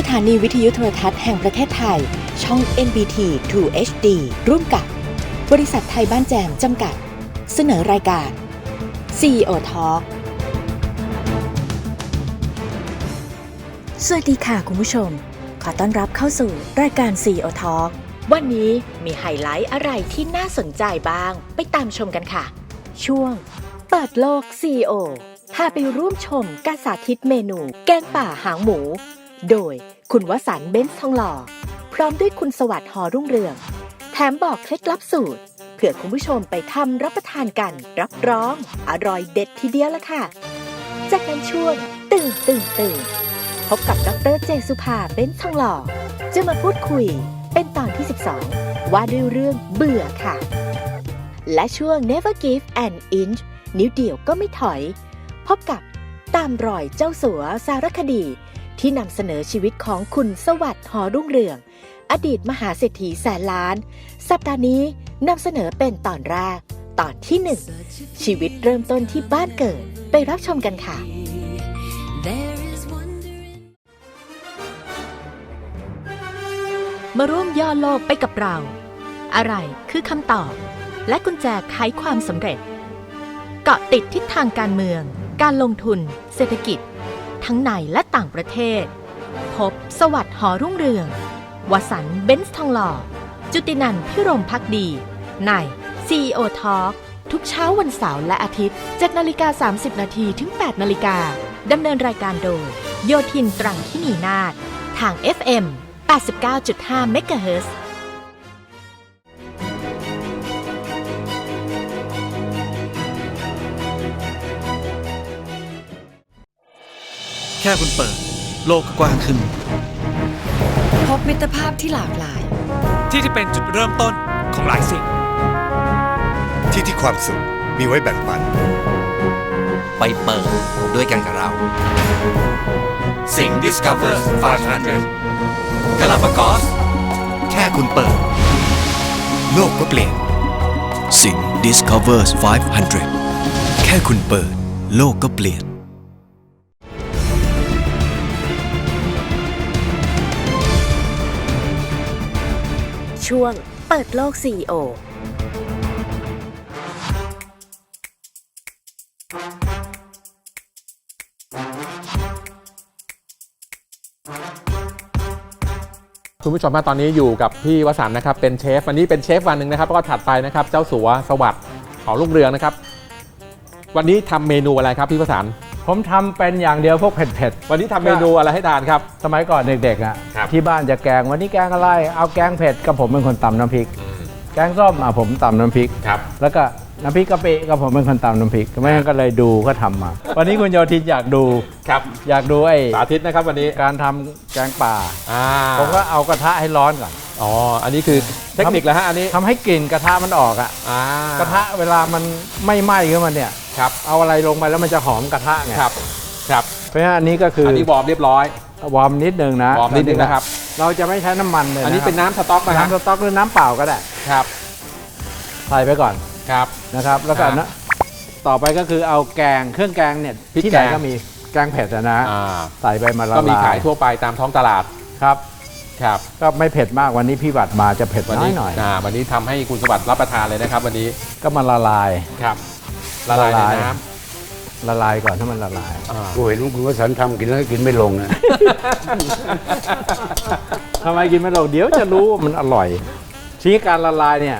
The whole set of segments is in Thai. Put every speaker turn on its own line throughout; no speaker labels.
สถานีวิทยุโทรทัศน์แห่งประเทศไทย ช่อง NBT 2 HD ร่วมกับบริษัทไทยบ้านแจมจำกัด เสนอรายการ CEO Talk สวัสดีค่ะคุณผู้ชม ขอต้อนรับเข้าสู่รายการ CEO Talk วันนี้มีไฮไลท์อะไรที่น่าสนใจบ้าง ไปตามชมกันค่ะ ช่วง เปิดโลก CEO พาไปร่วมชมการสาธิตเมนู แกงป่าหางหมู โดยคุณวสันเบนซ์ทองหล่อ พร้อมด้วยคุณสวัสดิ์หอรุ่งเรือง แถมบอกเคล็ดลับสูตรเผื่อคุณผู้ชมไปทำรับประทานกัน รับรอง อร่อยเด็ดทีเดียวละค่ะ จากนั้นช่วงตื่นตื่นตื่นพบกับดรเจสุภาเบนซ์ทองหล่อ จะมาพูดคุยเป็นตอนที่ 12 ว่าด้วยเรื่องเบื่อค่ะ และช่วง Never Give an Inch นิ้วเดียวก็ไม่ถอย พบกับตามรอยเจ้าสัวสารคดี ที่นำเสนอชีวิตของคุณสวัสดิ์หอรุ่งเรือง อดีตมหาเศรษฐีแสนล้าน สัปดาห์นี้นำเสนอเป็นตอนแรก ตอนที่หนึ่งชีวิตเริ่มต้นที่บ้านเกิดไปรับชมกันค่ะ มาร่วมย่อโลกไปกับเรา อะไรคือคำตอบ และกุญแจไขความสำเร็จ เกาะติดทิศทางการเมือง การลงทุน เศรษฐกิจ ทั้งในและต่างประเทศ พบสวัสดิ์หอรุ่งเรือง วสันเบนซ์ทองหล่อ จุตินันพิรมพักดี ใน CEO Talk ทุกเช้าวันเสาร์และอาทิตย์7นาฬิกา30 นาทีถึง 8 นาฬิกาดำเนินรายการโดย โยทินตรังที่นีนาฏทาง FM 89.5เแค่
คุณเปิด โลกก็กว้างขึ้น
พบมิตรภาพที่หลากหลาย
ที่ที่เป็นจุดเริ่มต้นของหลายสิ่ง
ที่ที่ความสุขมีไว้แบ่งปัน
ไปเปิดด้วยกันกับเรา
สิ่ง Discover 500
กาลาปากอส
แค่คุณเปิด โลกก็เปลี่ยน
สิง Discovers 500 แค่คุณเปิด โลกก็เปลี่ยน
ช่วง เปิดโลก CEO
คุณผู้ชมมาตอนนี้อยู่กับพี่วสันต์นะครับ เป็นเชฟวันนี้เป็นเชฟวันหนึ่งนะครับแล้วก็ถัดไปนะครับ เจ้าสัวสวัสดิ์หอลูกเรืองนะครับ วันนี้ทำเมนูอะไรครับพี่วสันต์
ผมทำเป็นอย่างเดียวพวกเผ็ด
วันนี้ทำเมนูอะไรให้ทานครับ
ๆ สมัยก่อนเด็กๆอะ
ครับ
ที่บ้านจะแกงวันนี้แกงอะไร เอาแกงเผ็ดก็ผมเป็นคนตำน้ำพริก แกงส้มอะผมตำน้ำพริก
ครับ
แล้วก็ น้ำพริกกะปิก็ผมเป็นคนตำน้ำพริกไม่งั้นก็เลยดูก็ทำมา วันนี้คุณโยทินอยากดู
ครับ
อยากดูไอ้
สาธิตนะครับวันนี้
การทำแกงป่า
อ่า
ผมก็เอากระทะให้ร้อนก่อน
อ๋ออันนี้คือเทคนิคแล้วฮะอันนี้
ทำให้กลิ่นกระทะมันออกอะ
อ่าก
ระทะเวลามันไม่ไหม้ขึ้นมาเนี่ย
ครับ
เอาอะไรลงไปแล้วมันจะหอมกระทะไง
ครับครับ
เพราะฉะนั้นอันนี้ก็คืออ
อันนี้วอร์มเรียบร้อย
วอร์มนิดนึงนะ
วอร์มนิดนึงนะครับ
เราจะไม่ใช้น้ำมันเลย
อันนี้ะ
ครับ
เป็นน้ำสต๊อกนะฮะ
น้ำสต๊อกหรือน้ำเปล่าก็ได้
ครับ
ใส่ไปก่อน
ครับ
นะครับ แล้วก็
อ่า
นะต่อไปก็คือเอาแกงเครื่องแกงเนี่ย
พริก
ที่ไหน
แกง
ก็มีแกงเผ็ดอะนะ
อ่า
ใส่ไปมาละลาย
ก็มีขายทั่วไปตามท้องตลาด
ครับ
ครับ
ก็ไม่เผ็ดมากวันนี้พี่บัตรมาจะเผ็ด
วัน
น้อ
นี้
ยหน่อย
อ่าวันนี้ทำให้คุณสวัสดิ์รับประทานเลยนะครับ วันนี้
ก็มาละลาย
ครับละลายใน
ละลาย
น้
ละลายก่อนถ้ามันละลายำ
อ่า
กูเห็นว่าคุณวสันต์ทำกินแล้วกินไม่ลงนะ
ทำไมกินไม่ลงเดี๋ยวจะรู้ว่ามันอร่อย ชี้การละลายเนี่ย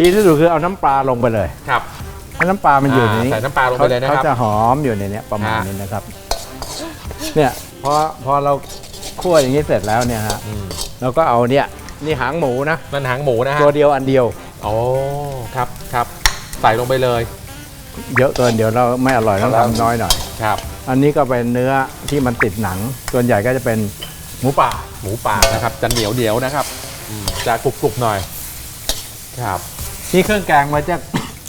ดีที่สุดคือเอาน้ำปลาลงไปเลย
ครับ
ถ้าน้ำปลามันอยู่ในนี้
อ่าใส่น้ำปลาลงไปเลยนะครับ
เขาจะหอมอยู่ในเนี้ยประมาณ
ฮะ
นี้นะครับ เนี่ยพอพอเราคั่วอย่างนี้เสร็จแล้วเนี่ยฮะ
อืม
เราก็เอาเนี่ยนี่หางหมูนะ
มันหางหมูนะฮะ
ตัวเดียวอันเดียว
โอ้ครับครับ ใส่ลงไปเลย
เยอะเกินเดี๋ยวเราไม่อร่อยต้อง
ครับ
ทำน้อยหน่อย
ครับ
อันนี้ก็เป็นเนื้อที่มันติดหนัง ส่วนใหญ่ก็จะเป็นหมูป่า
หมูป่านะครับจะเหนียวเดียวๆนะครับอืมจะกรุบๆหน่อย ครับ
ที่เครื่องแกงมันจะ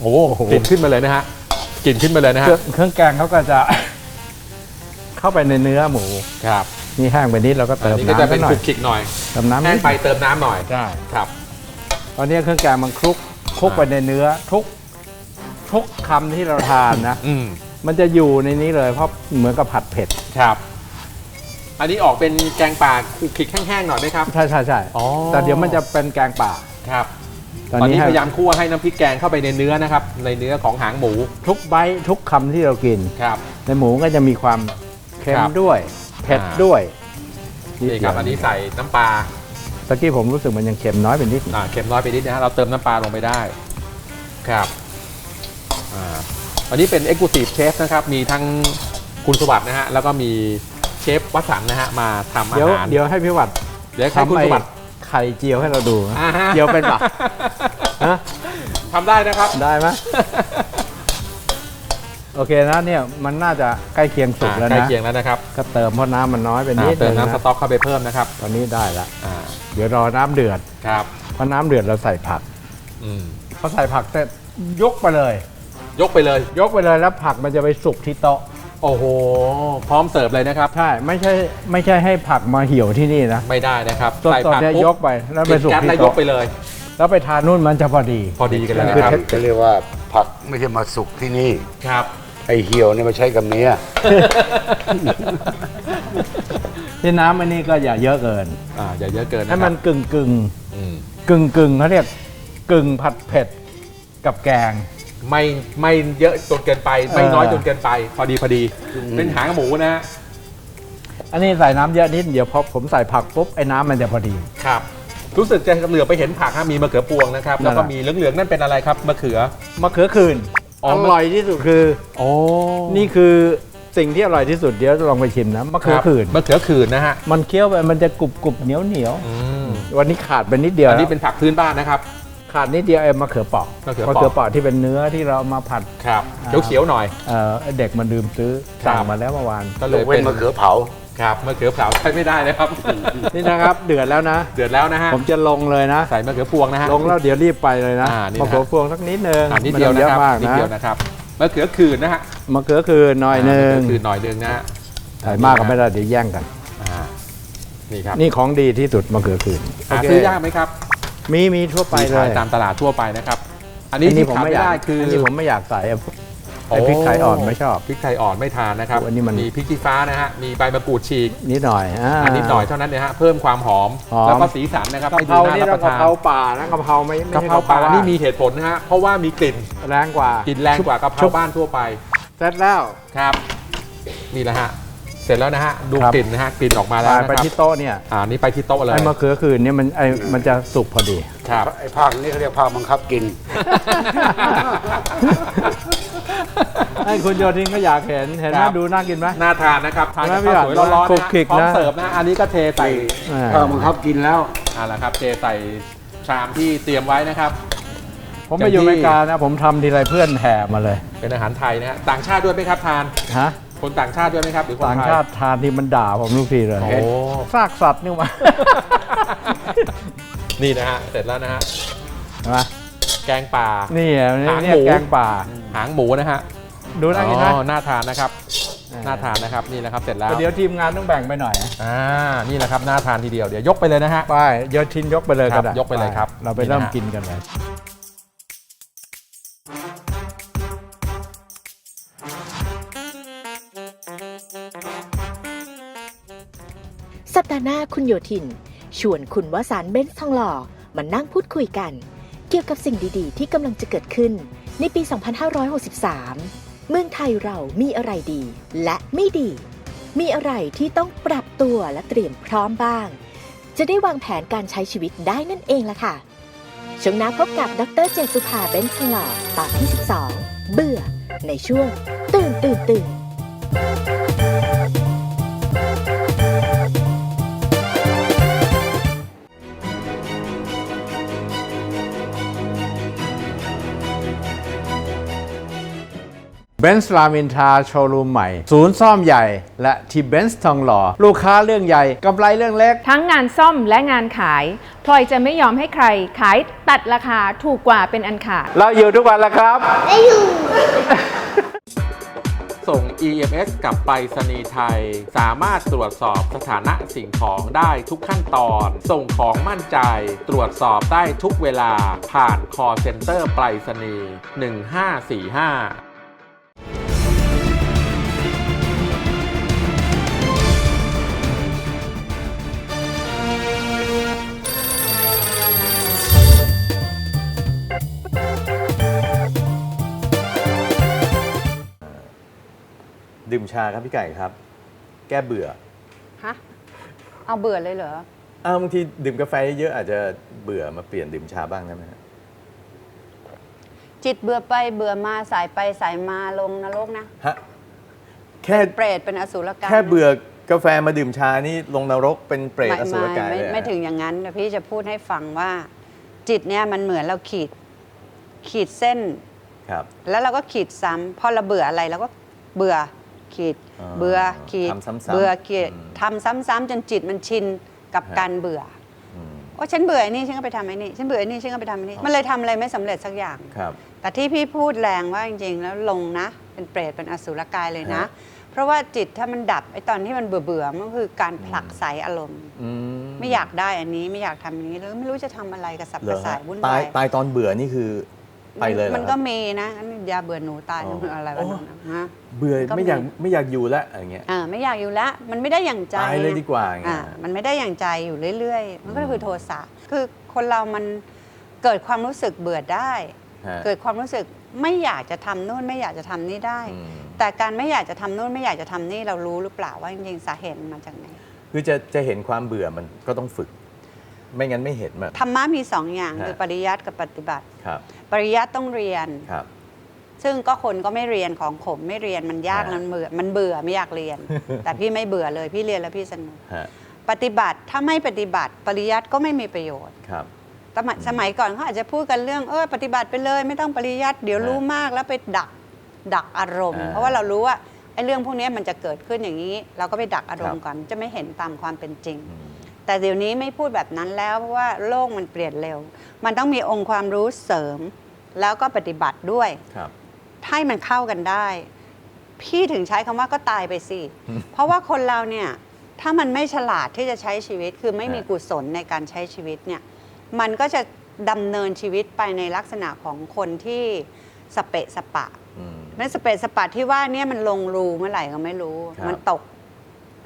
โอ้กลิ่นขึ้นมาเลยนะฮะกลิ่นขึ้นมาเลยนะ
เค
ฮะ
รื่องเครื่องแกงเขาก็จะ เข้าไปในเนื้อหมู
ครับ
นี่แห้งไปนิดเราก็
อั
เติม
นนี้ก็จะ
น้ำ
เป็
นิ
น
ดหน่อ
คลุ
ย
กคลิกหน่อย
เติมน้ำ
แห้
นิ
ง
ด
ไปเติมน้ำหน่อย
ใช่
ครับ
ตอนนี้เครื่องแกงมันคลุกคลุกไปในเนื้อทุกทุกคำที่เราทานนะ
อืม
มันจะอยู่ในนี้เลยเพราะเหมือนกับผัดเผ็ด
ครับ อันนี้ออกเป็นแกงป่าคลุกคลิกแห้งๆหน่อยไหมครับ
ใช่ใช่ใช่
อ๋อ
แต่เดี๋ยวมันจะเป็นแกงป่า
ครับ
ตอน
ตอน
นี้
นี้
ให้
พยายามคั่วให้น้ำพริกแกงเข้าไปในเนื้อนะครับ ในเนื้อของหางหมู
ทุกไบต์ทุกคำที่เรากิน
ครับ
ในหมูก็จะมีความเค็ม
ครับ
ด้วยเผ็ด
อ่า
ด้วย
นี่ครับอันนี้ใส่น้ำปลา
ตะกี้ผมรู้สึกมันยังเค็มน้อยไปนิด
อ่าเค็มน้อยไปนิดนะฮะเราเติมน้ำปลาลงไปได้ครับอ่าอันนี้เป็น Exclusive Chef นะครับ มีทั้งคุณสวัสด์นะฮะแล้วก็มีเชฟวัสันต์นะฮะมาทำอา
เดี๋ยว
หาร
เดี๋ยวให้พี่วัด
เดี๋ยวให้คุณ
ไอ้
สวัสด์
ไข่เจียวให้เราดูนะ
อ่าฮะ
เจียวเป็นปะฮะ
ทำได้นะครับ
ได้ไหมโอเคนะเนี่ยมันน่าจะใกล้เคียงสุกแล้ว
ใกล้
นะ
เคียงแล้วนะครับ
ก็เติมเพราะน้ำมันน้อยไปนิ
อ่า
ด
เติ
นึ
ม
ง
น้ำส
นะ
ต๊อกเข้าไปเพิ่มนะครับ
ตอนนี้ได้ละ
อ่า
เดี๋ยวรอน้ำเดือด
ครับ
พอน้ำเดือดเราใส่ผัก
อืม
พอใส่ผักเสร็จยกไปเลย
ยกไปเลย
ยกไปเลยแล้วผักมันจะไปสุกที่โต๊ะ
โอ้โห พร้อมเสิร์ฟเลยนะครับ
ใช่ไม่ใช่ไม่ใช่ให้ผักมาเหี่ยวที่นี่นะ
ไม่ได้นะครับ
สดๆเนี่ย
ปุ๊บ
ยกไปแล้วไป
ปิด
สุก
แก๊ส
ที่
แล้วย
โต๊ะ
กไปเลย
แล้วไปทานนู่นมันจะพอดี
พอดีกันเลย
นะ
นะ
ค
ค
รั
รั
บบจะเรียกว่าผักไม่ใช่มาสุกที่นี่
ครับ
ไอเหี่ยวเนี่ยมาใช้กับเนี้ย
ที่น้ำอันนี้ก็อย่าเยอะเกิน
อ่าอย่าเยอะเกินนะ
ให้
ค
มั
รั
น
บ
กึ่งกึ่ง
อืม
กึ่งกึ่งเขาเรียกกึ่งผัดเผ็ดกับแกง
ไม่ไม่เยอะจนเกินไป ไม่
เออ
น้อยจนเกินไป พอดีพอดี เป็นหางหมูนะฮะ
อันนี้ใส่น้ำเยอะนิดเดี๋ยวพอผมใส่ผักปุ๊บไอ้น้ำมันจะพอดี
ครับ รู้สึกจะเหลือไปเห็นผักฮะมีมะเขือพวงนะครับ
นั่
แล้ว
นแหละ
ก็มีเหลืองๆนั่นเป็นอะไรครับมะเขือ
มะเขือคืน
อ๋อ
อร่อยที่สุดคือ
โอ้
นี่คือสิ่งที่อร่อยที่สุดเดี๋ยวลองไปชิมนะมะเขือคืน
มะเขือขืนนะฮะ
มันเคี้ยวไปมันจะกรุบกรุบเหนียวเหนียว
อืม
วันนี้ขาดไปนิดเดียว
อันนี้เป็นผักพื้นบ้านนะครับ
ขาดนิดเดียวไอ้มะเขือเปอก
มะเขือเปราะ
เขือเปอกที่เป็นเนื้อที่เราเอามาผัด
ครับ
อ่า
เขียวๆหน่อย
เอ่อเด็กมันดื่มซื้อ
ครับ
สั่งมาแล้วเมื่อวาน
ก็เลย
เว้
เป็นน
มะเขือเผา
ครับมะเขือเผาใช้ไม่ได้นะครับ
นี่นะครับ เดือดแล้วนะ
เดือดแล้วนะฮะ
ผมจะลงเลยนะ
ใส่มะเขือพวงนะฮะ
ลงแล้วเดี๋ยวรีบไปเลยนะ
อ่านี่นะ
มะเขือพวงสักนิดนึง
อ่านิดเดียว
ไม่
นะ
ต้อง
ครับ
เยอะมาก
นิด
นะ
เดียวนะครับมะเขือขืนนะฮะ
มะเขือคือหน่อยหนึ่ง
มะเขือขืนหน่อยหนึงนะฮะ
ใส่มากก็ไม่ได้เดี๋ยวแย่งกัน
อ่านี่ครับ
นี่ของดีที่สุดมะเขือคืน
หา
โเค
ซื้อยากไหมครับ
มีมีทั่วไป
มี
เล
ขาย
ย
ตามตลาดทั่วไปนะครับ อันนี้ที่ขาดไม่ได้คือ
อั
อั
นนี้ผมไม่อยากใส่ไอ้พวกไอ้พริกไทยอ่อนไม่ชอบ
พริกไทยอ่อนไม่ทานนะครับ
อันนี้มัน
มีพริกชี้ฟ้านะฮะ มีใบมะกรูดฉีก
นิดหน่อยอ่า
อันนิดหน่อยเท่านั้นเนี่ยฮะ เพิ่มความหอม
หอม
แล้วก็สีสันนะครับ
กะ
ให้
เพ
ดู
รา
น่า
นี่
รับ
ต้
ป
อง
ระ
กะ
ทาน
เพราป่านะกะเพราไม่ไม่
กะ
ใช่
เพราป่า
ว่
นี่มีเหตุผลนะฮะ เพราะว่ามีกลิ่น
แรงกว่า
กลิ่นแรงกว่ากะเพ
ชุ
รา
บ
บ้านทั่วไป
เสร็จแล้ว
ครับ นี่แหละฮะเสร็จแล้วนะฮะดู
ครับ
กลิ่นนะฮะกลิ่นออกมาแล้ว
ไป
นะ
ไป
ครับ
ที่โต๊ะเนี่ย
อ่านี่ไปที่โต๊ะเลย
ไอ้มะเขือคืนเนี่ยมันไอ้มันจะสุกพอดี
ครับ
ไอภาคนี้เขาเรียกภาคบังคับกิน
ไอ้คุณโยทินก็อยากเห็นเห็นไหม
ครับ
ดูน่ากินไหม
น่าทานนะครับทานกับ
ไม่
ข้าวสวย
อยาก
ร้อนๆ
คลุ
นะ
กคลิก
พร้อม
นะ
เสิร์ฟนะ อันนี้ก็เทใส่
อ่า
ภาคบังคับกินแล้ว
อ่าละครับเทใส่ชามที่เตรียมไว้นะครับ
ผมไปอยู่อเมริกานะ ผมทำทีไรเพื่อนแห่มาเลย
เป็นอาหารไทยนะฮะต่างชาติด้วยไหมครับทาน
ฮะ
คนต่างชาติด้วยไหมครับหรือคนไทย
ต่างชาติทานที่มันด่าผมทุกทีเลย
โอ้
ซากสัตว์นี่มา
นี่นะฮะ เสร็จแล้วนะฮะ
เห็นไหม
แกงป่า
นี่อะนี่
หาง
เนี่ย
หมู
แกงป่า
หางหมูนะฮะ
ดูน่ากินนะ
อ๋อน่าทานนะครับ น่าทานนะครับ นี่นะครับ เสร็จแล้ว
แต่เดี๋ยวทีมงานต้องแบ่งไปหน่อย
อ่า นี่แหละครับ น่าทานทีเดียว เดี๋ยวยกไปเลยนะฮะ
ไปเดี๋ยวทินยกไปเลย
ครั
ก็
บ
ได้
ยกไปเลยครับ
เราไป
นี่นะ
เริ่ม
ฮะ
กินกันเลย
สัปดาหน้าคุณโยธิน ชวนคุณวสานเบนซ์ทองหล่อมานั่งพูดคุยกัน เกี่ยวกับสิ่งดีๆ ที่กำลังจะเกิดขึ้นในปี 2563 เมืองไทยเรามีอะไรดีและไม่ดี มีอะไรที่ต้องปรับตัวและเตรียมพร้อมบ้าง จะได้วางแผนการใช้ชีวิตได้นั่นเองล่ะค่ะช่วงหน้าพบกับดรเจสุภาเบนซ์ทองหล่อตอนที่ 12 เบื่อในช่วงตื่นตื่นตื่น
เบนซ์รามินทราโชว์รูมใหม่ ศูนย์ซ่อมใหญ่ และที่เบนซ์ทองหล่อ ลูกค้าเรื่องใหญ่กำไรเรื่องเล็ก
ทั้งงานซ่อมและงานขาย พลอยจะไม่ยอมให้ใคร ขายตัดราคาถูกกว่าเป็นอันขาด
เราอยู่ทุกวันแล้วครับ
ส่ง EMS กับไปรษณีย์ไทย สามารถตรวจสอบสถานะสิ่งของได้ทุกขั้นตอน ส่งของมั่นใจ ตรวจสอบได้ทุกเวลา ผ่าน call center ไปรษณีย์1545
ชาครับพี่ไก่ครับ แก้เบื่อ
ฮะเอาเบื่อเลยเหรอ
อ้าวบางทีดื่มกาแฟเยอะอาจจะเบื่อมาเปลี่ยนดื่มชาบ้างได้ไหมฮะ
จิตเบื่อไปเบื่อมาสายไปสายมาลงนรกนะ
ฮะแค่
เปรตเป็นอสุรกาย
แค่เบื่อกาแฟมาดื่มชานี่ลงนรกเป็นเปรต
ไม่
อสุรกาย
ไม่
เลย
ไม่ถึงอย่างนั้นแต่พี่จะพูดให้ฟังว่า จิตเนี่ยมันเหมือนเราขีด ขีดเส้น
ครับ
แล้วเราก็ขีดซ้ำพอเราเบื่ออะไรเราก็เบื่อ ขีด
อ่า
เบื่อขีด
ทำซ้ำๆ
เบื่อขีด
อืม
ทำซ้ำๆจนจิตมันชินกับ
ฮะ
การเบื่อ
อืม
ว่าฉันเบื่อไอ้นี่ฉันก็ไปทำไอ้นี่ฉันเบื่อไอ้นี่ฉันก็ไปทำไอ้นี่
อ๋อ
มันเลยทำอะไรไม่สำเร็จสักอย่าง
ครับ
แต่ที่พี่พูดแรงว่าจริงๆ แล้วลงนะ เป็นเปรตเป็นอสุรกายเลยนะ
ฮะ
เพราะว่าจิตถ้ามันดับไอ้ตอนที่มันเบื่อเบื่อๆมันก็คือการผลักไสอารมณ์
อื
ไม่อยากได้อันนี้ไม่อยากทำอันนี้แล้วไม่รู้จะทำอะไรกับสับ
เหร
กระ
อ
ส่า
ฮะ
ยวุ่น
ตาา
ย
วตายตอนเบื่อนี่คือ ไปเลยเหรอ
มัน
ค
ก็
รับ
มีนะอันนี้ยาเบื่อหนูตาย
อ๋อ
อะไร
โอ้
วะนั่นน่ะฮะ
เบื่อ
ก็
ไม่อยาก
มี
ไม่อยากอยู่แล้วอะไรเงี้ย
อ่าไม่อยากอยู่แล้วมันไม่ได้อย่างใจ
ตายเลย
ไง
ดีกว่าอย่างเงี้
อ่าย มันไม่ได้อย่างใจอยู่เรื่อย ๆ มันก็คือโทสะคือคนเรามันเกิดความรู้สึกเบื่อได้
ฮะ
เกิดความรู้สึกไม่อยากจะทำนู่นไม่อยากจะทำนี่ได้
อืม
แต่การไม่อยากจะทำนู่นไม่อยากจะทำนี่เรารู้หรือเปล่าว่าจริงๆสาเหตุมันมาจากไหน
คือจะจะเห็นความเบื่อมันก็ต้องฝึก ไม่งั้นไม่เห็นมัน
ธรรมะมีสองอย่าง
ฮะ
คือปริยัติกับปฏิบัติ
ครับ
ปริยัติต้องเรียน
ครับ
ซึ่งก็คนก็ไม่เรียนของผมไม่เรียนมันยาก
ฮะ
มันเบื่อมันเบื่อไม่อยากเรียน แต่พี่ไม่เบื่อเลยพี่เรียนแล้วพี่สนุก
ฮะ
ปฏิบัติถ้าไม่ปฏิบัติ ปริยัติก็ไม่มีประโยชน์
ครับ
สมัยสมัยก่อนเขาอาจจะพูดกันเรื่องเออปฏิบัติไปเลยไม่ต้องปริยัติเดี๋ยว
ฮะ
รู้มากแล้วไปดักดักอารมณ์
อ่า
เพราะว่าเรารู้ว่าไอ้เรื่องพวกนี้มันจะเกิดขึ้นอย่างนี้ เราก็ไปดักอารม
ครั
ณ์
บ
ก่อนจะไม่เห็นตามความเป็นจริง
อืม
แต่เดี๋ยวนี้ไม่พูดแบบนั้นแล้วเพราะว่าโลกมันเปลี่ยนเร็ว มันต้องมีองค์ความรู้เสริม แล้วก็ปฏิบัติด้วย
ครับ
ให้มันเข้ากันได้ พี่ถึงใช้คำว่าก็ตายไปสิ เพราะว่าคนเราเนี่ยถ้ามันไม่ฉลาดที่จะใช้ชีวิต คือไม่มี
ฮะ
กุศลในการใช้ชีวิตเนี่ยมันก็จะดำเนินชีวิตไปในลักษณะของคนที่สเปะสปะ
อืม
ไม่สเปซสปาที่ว่าเนี่ยมันลงรูเมื่อไหร่ก็ไม่รู้
ครับ
มันตก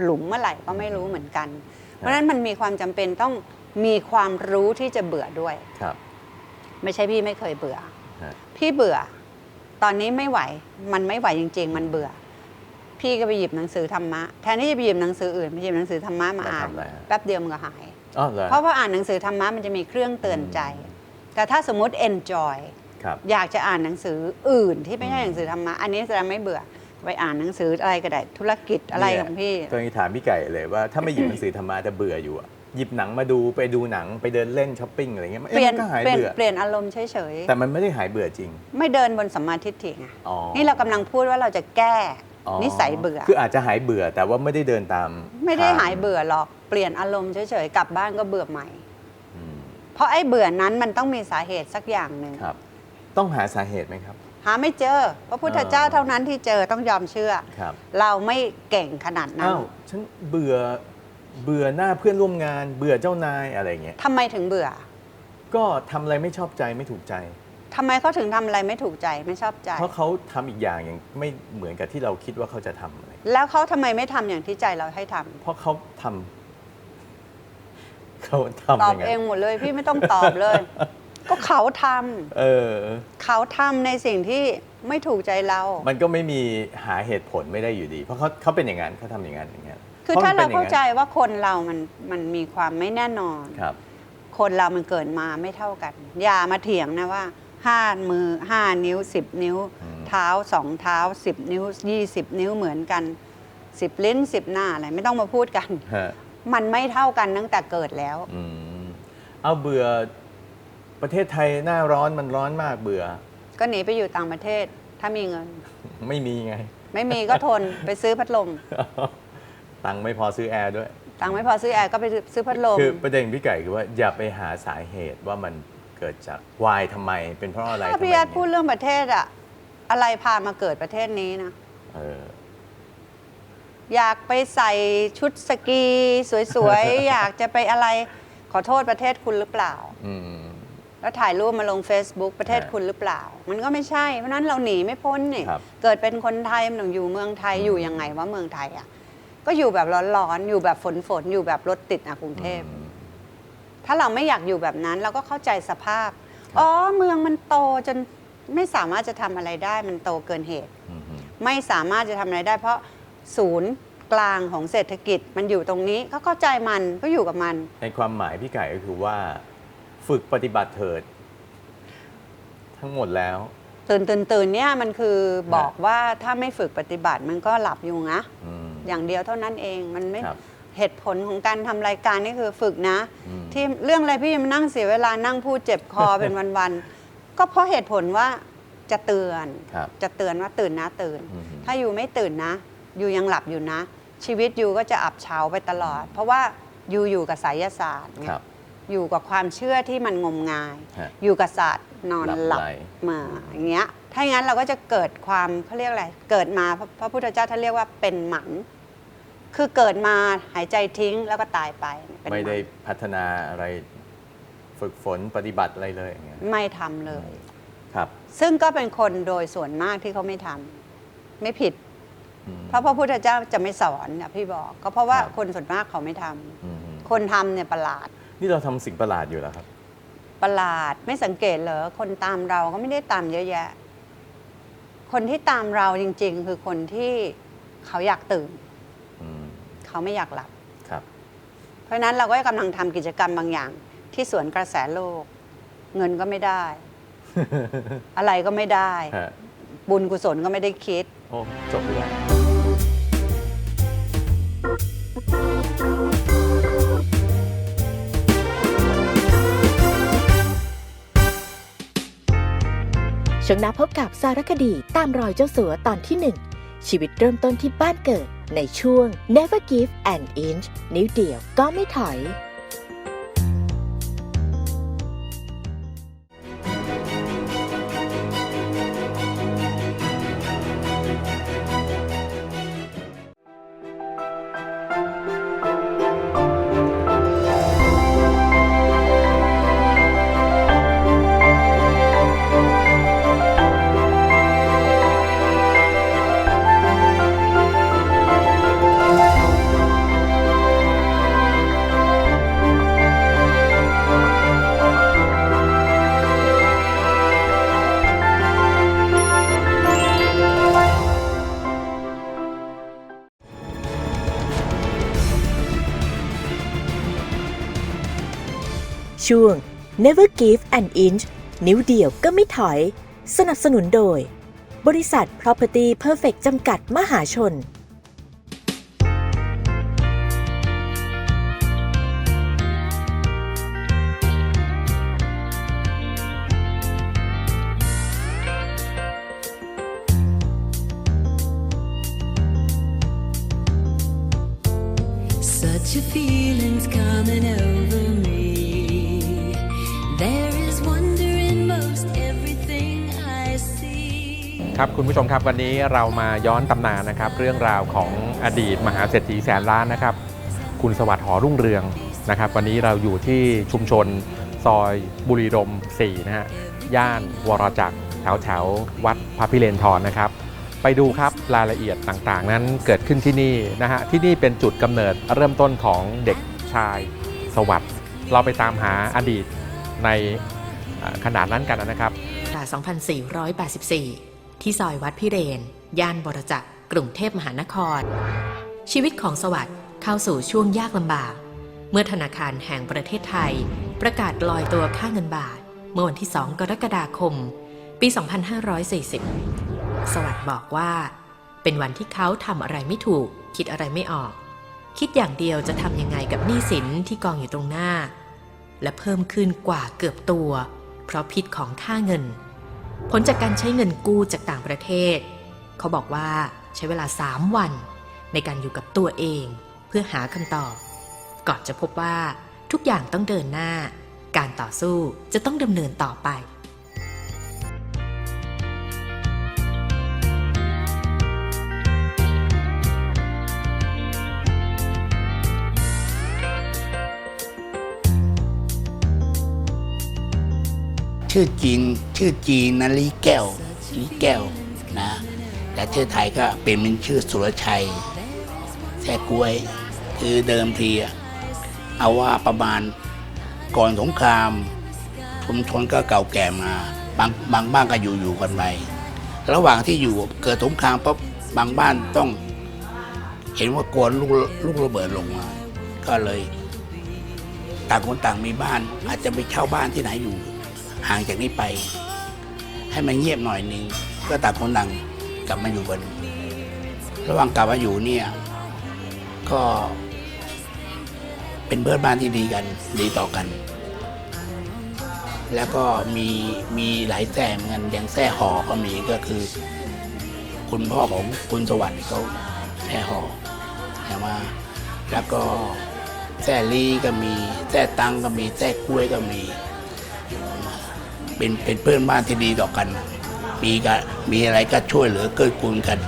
หลุมเมื่อไหร่ก็ไม่รู้เหมือนกัน เพราะฉะนั้นมันมีความจำเป็นต้องมีความรู้ที่จะเบื่อด้วย
ครับ
ไม่ใช่พี่ไม่เคยเบื่อ
ฮะ
พี่เบื่อ ตอนนี้ไม่ไหว มันไม่ไหวจริง ๆ มันเบื่อ พี่ก็ไปหยิบหนังสือธรรมะแทนที่จะไปหยิบหนังสืออื่นไปหยิบหนังสือธรรมะมา
มา
อ่าน
ทำอะไรฮะ
แป๊บเดียวมันก็หาย
อ๋อเหรอ
เพราะว่าอ่านหนังสือธรรมะมันจะมีเครื่องเตือนใจ แต่ถ้าสมมติ enjoy
ครับ
อยากจะอ่านหนังสืออื่นที่ไม่ใช่หนังสือธรรมะอันนี้แสดงไม่เบื่อ ไปอ่านหนังสืออะไรก็ได้ ธุรกิจอะไรของพี่
ตอนนี้ถามพี่ไก่เลยว่าถ้าไม่หยิบหนังสือธรรมะแต่เบื่ออยู่อะหยิบหนังมาดูไปดูหนังไปเดินเล่นช้อปปิ้งอะไรเงี้ย
เปลี่ยน
มันก็หาย
เปลี่ยน
เบื่อ
เปลี่ยนอารมณ์เฉย
แต่มันไม่ได้หายเบื่อจริง
ๆ ไม่เดินบนสัมมาทิฏฐิไง
อ๋อ
นี่เรากำลังพูดว่าเราจะแก้
อ๋อ
นิสัยเบื่อ
คืออาจจะหายเบื่อแต่ว่าไม่ได้เดินตาม
ไม่ได้
ทง
หายเบื่อหรอกเปลี่ยนอารมณ์เฉยๆกลับบ้านก็เบื่อใหม่
อืม
เพราะไอ้เบื่อนั้นมันต้องมีสาเหตุสักอย่างหนึ่ง
ครับ ต้องหาสาเหตุไหมครับ
หาไม่เจอพระพุทธเจ้าเท่านั้นที่เจอต้องยอมเชื่อ
ครับ
เราไม่เก่งขนาดนั้น
อ้าวฉันเบื่อเบื่อหน้าเพื่อนร่วมงาน เบื่อเจ้านายอะไรเงี้ย
ทำไมถึงเบื่อ
ก็ทำอะไรไม่ชอบใจไม่ถูกใจ
ทำไมเขาถึงทำอะไรไม่ถูกใจไม่ชอบใจ
เพราะเขาทำอีกอย่างอย่างไม่เหมือนกับที่เราคิดว่าเขาจะทำอะไร
แล้วเขาทำไมไม่ทำอย่างที่ใจเราให้ทำ
เพราะเขาทำเขาทำ
ตอบ
ย่างนั้น
เองหมดเลยพี่ไม่ต้องตอบเลย ก็เขาทำ
เออ
เขาทำในสิ่งที่ไม่ถูกใจเรา
มันก็ไม่มีหาเหตุผลไม่ได้อยู่ดี เพราะเขาเขาเป็นอย่างนั้นเขาทำอย่างนั้นอย่างนั้น
คือ
พะ
ถ้า
มัน
เรา
ป็นอย่
เข้าง
นั้น
ใจว่าคนเรามันมันมีความไม่แน่นอน
ครับ
คนเรามันเกิดมาไม่เท่ากัน อย่ามาเถียงนะว่าห้ามือห้านิ้วสิบนิ้ว
อืม
เท้าสองเท้าสิบนิ้วยี่สิบนิ้วเหมือนกันสิบลิ้นสิบหน้าอะไรไม่ต้องมาพูดกัน
ฮะ
มันไม่เท่ากันตั้งแต่เกิดแล้ว
อืมเอาเบื่อ ประเทศไทยหน้าร้อนมันร้อนมากเบื่อ
ก็หนีไปอยู่ต่างประเทศถ้ามีเงิน
ไม่มีไง
ไม่มีก็ทนไปซื้อพัดลม
ตังค์ไม่พอซื้อแอร์ด้วย
ตังค์ไม่พอซื้อแอร์ก็ไปซื้อพัดลม
คือประเด็นพี่ไก่คือว่าอย่าไปหาสาเหตุว่ามันเกิดจากวายทำไมเป็นเพราะอะไร
ถ้า
ทำไม
พี่อาร์ตพูดเรื่องประเทศอะอะไรพามาเกิดประเทศนี้นะ
เออ
อยากไปใส่ชุดสกีสวยๆ อยากจะไปอะไรขอโทษประเทศคุณหรือเปล่า
อืม
แล้วถ่ายรูปมาลง Facebook ประเทศ
ฮะ
คุณหรือเปล่า มันก็ไม่ใช่ เพราะฉะนั้นเราหนีไม่พ้นนี่
ครับ
เกิดเป็นคนไทยมันต้องอยู่เมืองไทยอยู่ยังไงว่าเมืองไทยอะก็อยู่แบบร้อนๆอยู่แบบฝนๆอยู่แบบรถติดอะกรุงเทพ
อืม
ถ้าเราไม่อยากอยู่แบบนั้นเราก็เข้าใจสภาพอ๋อเมืองมันโตจนไม่สามารถจะทำอะไรได้มันโตเกินเหตุ
อืม
ไม่สามารถจะทำอะไรได้ เพราะศูนย์กลางของเศรษฐกิจมันอยู่ตรงนี้ก็เข้าใจมันก็อยู่กับมัน
ในความหมายพี่ไก่ก็คือว่า ฝึกปฏิบัติเถิด ทั้งหมดแล้ว
ตื่นตื่นตื่นเนี่ยมันคือบอกว่าถ้าไม่ฝึกปฏิบัติมันก็หลับอยู่นะ
อืม
อย่างเดียวเท่านั้นเองมันไม่
ครับ
เหตุผลของการทำรายการนี่คือฝึกนะ
อืม
ที่เรื่องอะไรพี่มานั่งเสียเวลานั่งพูดเจ็บคอ เป็นวันๆก็เพราะเหตุผลว่าจะเตือน
ครับ
จะเตือนว่าตื่นนะตื่น
อืม
ถ้าอยู่ไม่ตื่นนะ อยู่ยังหลับอยู่นะ ชีวิตอยู่ก็จะอับเฉาไปตลอด เพราะว่าอยู่อยู่กับไสยศาสตร์ไง
ครับ
อยู่กับความเชื่อที่มันงมงาย
ฮะ
อยู่กับศาสตร์นอนห
หลั
ลั
บบไหล
มาอย่างเงี้ยถ้าอย่างนั้นเราก็จะเกิดความเขาเรียกอะไรเกิดมาพระพระพุทธเจ้าท่านเรียกว่าเป็นหมันคือเกิดมาหายใจทิ้งแล้วก็ตายไปเป็นหน
ไม่ได้พัฒนาอะไรฝึกฝนปฏิบัติอะไรเลยอย่างเงี้ย
ไม่ทำเลย
ครับ
ซึ่งก็เป็นคนโดยส่วนมากที่เขาไม่ทำไม่ผิด
อืม
เพราะพระพุทธเจ้าจะไม่สอนนะพี่บอก ก็เพราะว่า
ครับ
คนส่วนมากเขาไม่ทำ
อืม
คนทำเนี่ยประหลาด
นี่เราทำสิ่งประหลาดอยู่แล้วครับ
ประหลาดไม่สังเกตเหรอคนตามเราก็ไม่ได้ตามเยอะแยะ คนที่ตามเราจริง ๆ คือคนที่เขาอยากตื่น
อืม
เขาไม่อยากหลับ
ครับ
เพราะฉะนั้นเราก็กำลังทำกิจกรรมบางอย่าง ที่สวนกระแสโลก เงินก็ไม่ได้ อะไรก็ไม่ได้
ฮะ
บุญกุศลก็ไม่ได้คิด
โอ้จบไปแล้ว
ช่วงหน้าพบกับสารคดีตามรอยเจ้าสัวตอนที่หนึ่งชีวิตเริ่มต้นที่บ้านเกิดในช่วง Never Give an Inch นิ้วเดียวก็ไม่ถอย ช่วง Never Give an Inch นิ้วเดียวก็ไม่ถอย สนับสนุนโดย บริษัท Property Perfect จำกัดมหาชน
ครับคุณผู้ชมครับวันนี้เรามาย้อนตำนานนะครับ เรื่องราวของอดีตมหาเศรษฐีแสนล้านนะครับ คุณสวัสดิ์หอรุ่งเรืองนะครับ วันนี้เราอยู่ที่ชุมชนซอยบุรีรม4นะฮะย่านวรจักรแถวแถววัดพระพิเรนทรนะครับ ไปดูครับรายละเอียดต่างๆ นั้นเกิดขึ้นที่นี่นะฮะที่นี่เป็นจุดกำเนิดเริ่มต้นของเด็กชายสวัสดิ์เราไปตามหาอดีตในขนาดนั้นกันนะครับ
2484 ที่ซอยวัดพิเรน ย่านบรจักรกรุงเทพมหานคร ชีวิตของสวัสด์เข้าสู่ช่วงยากลำบาก เมื่อธนาคารแห่งประเทศไทย ประกาศลอยตัวค่าเงินบาท เมื่อวันที่ 2 กรกฎาคม ปี 2540 สวัสด์บอกว่า เป็นวันที่เขาทำอะไรไม่ถูก คิดอะไรไม่ออก คิดอย่างเดียวจะทำยังไงกับหนี้สินที่กองอยู่ตรงหน้า และเพิ่มขึ้นกว่าเกือบตัว เพราะพิษของค่าเงิน ผลจากการใช้เงินกู้จากต่างประเทศ เขาบอกว่าใช้เวลา 3 วัน ในการอยู่กับตัวเองเพื่อหาคำตอบ ก่อนจะพบว่าทุกอย่างต้องเดินหน้า การต่อสู้จะต้องดำเนินต่อไป
ชื่อจีนชื่อจีนนะลีแก้วลีแก้วนะแต่ชื่อไทยก็เป็นเป็นชื่อสุรชัยแท้กล้วย คือเดิมทีเอาว่าประมาณก่อนสงครามชุมชนก็เก่าแก่มา บางบางบ้านก็อยู่อยู่กันไประหว่างที่อยู่เกิดสงครามปั๊บบางบ้านต้อง เห็นว่ากลัวลูกลูกระเบิดลงมา ก็เลย ต่างคนต่างมีบ้าน อาจจะไปเช่าบ้านที่ไหนอยู่ ห่างจากนี้ไป ให้มันเงียบหน่อยหนึงก็ต่างคนต่างกลับมาอยู่กันระหว่างกลับมาอยู่เนี่ยก็เป็นเพื่อนบ้านที่ดีกันดีต่อกัน แล้วก็มีมีหลายแท่เหมือนกันอย่างแท่หอก็มีก็คือ คุณพ่อของคุณสวัสดิ์เขาแท่หอแต่ว่าแล้วก็แท่ลีก็มีแท่ตังก็มีแท่กล้วยก็มี เป็นเป็นเพื่อนบ้านที่ดีต่อกัน มีก็มีอะไรก็ช่วยเหลือเกื้อกูลกัน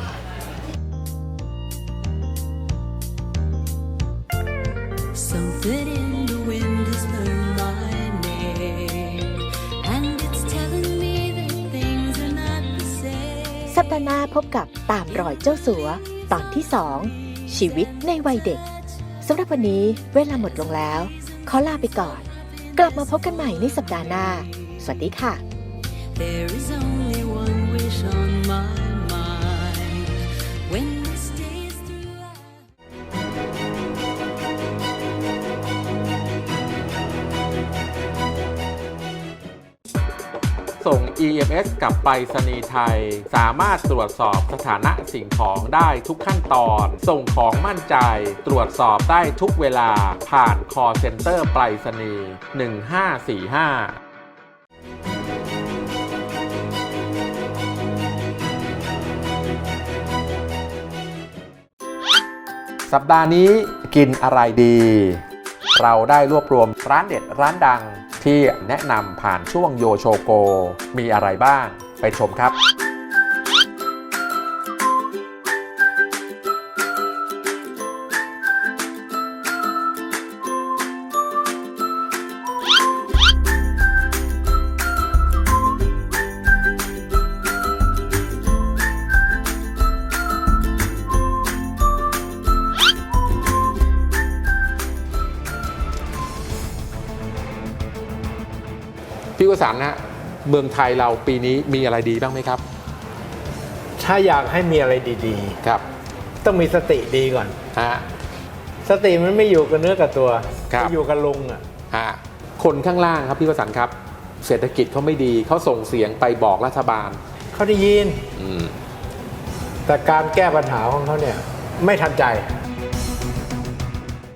สัปดาห์หน้าพบกับตามรอยเจ้าสัว ตอนที่สองชีวิตในวัยเด็กสำหรับวันนี้เวลาหมดลงแล้ว ขอลาไปก่อน กลับมาพบกันใหม่ในสัปดาห์หน้า สวัสดีค่ะ
There is only one wish on my mind. When this day is through,
ส่ง EMS กับไปรษณีย์ไทย สามารถตรวจสอบสถานะสิ่งของได้ทุกขั้นตอน ส่งของมั่นใจ ตรวจสอบได้ทุกเวลาผ่าน call center ไปรษณีย์1545 สัปดาห์นี้กินอะไรดี เราได้รวบรวมร้านเด็ดร้านดังที่แนะนำผ่านช่วงโยโชโก มีอะไรบ้าง ไปชมครับ พี่วสันต์นะฮะเมืองไทยเราปีนี้มีอะไรดีบ้างไหมครับ
ถ้าอยากให้มีอะไรดี
ครับ
ๆ ต้องมีสติดีก่อน
ฮะ
สติมันไม่อยู่กับเนื้อกับตัว
ครับ
มันอยู่กับลุงอะ
ฮะคนข้างล่างครับพี่วสันต์ครับ เศรษฐกิจเขาไม่ดีเขาส่งเสียงไปบอกรัฐบาล
เขาได้ยิน
อืม
แต่การแก้ปัญหาของเขาเนี่ย ไม่ทันใจ
ค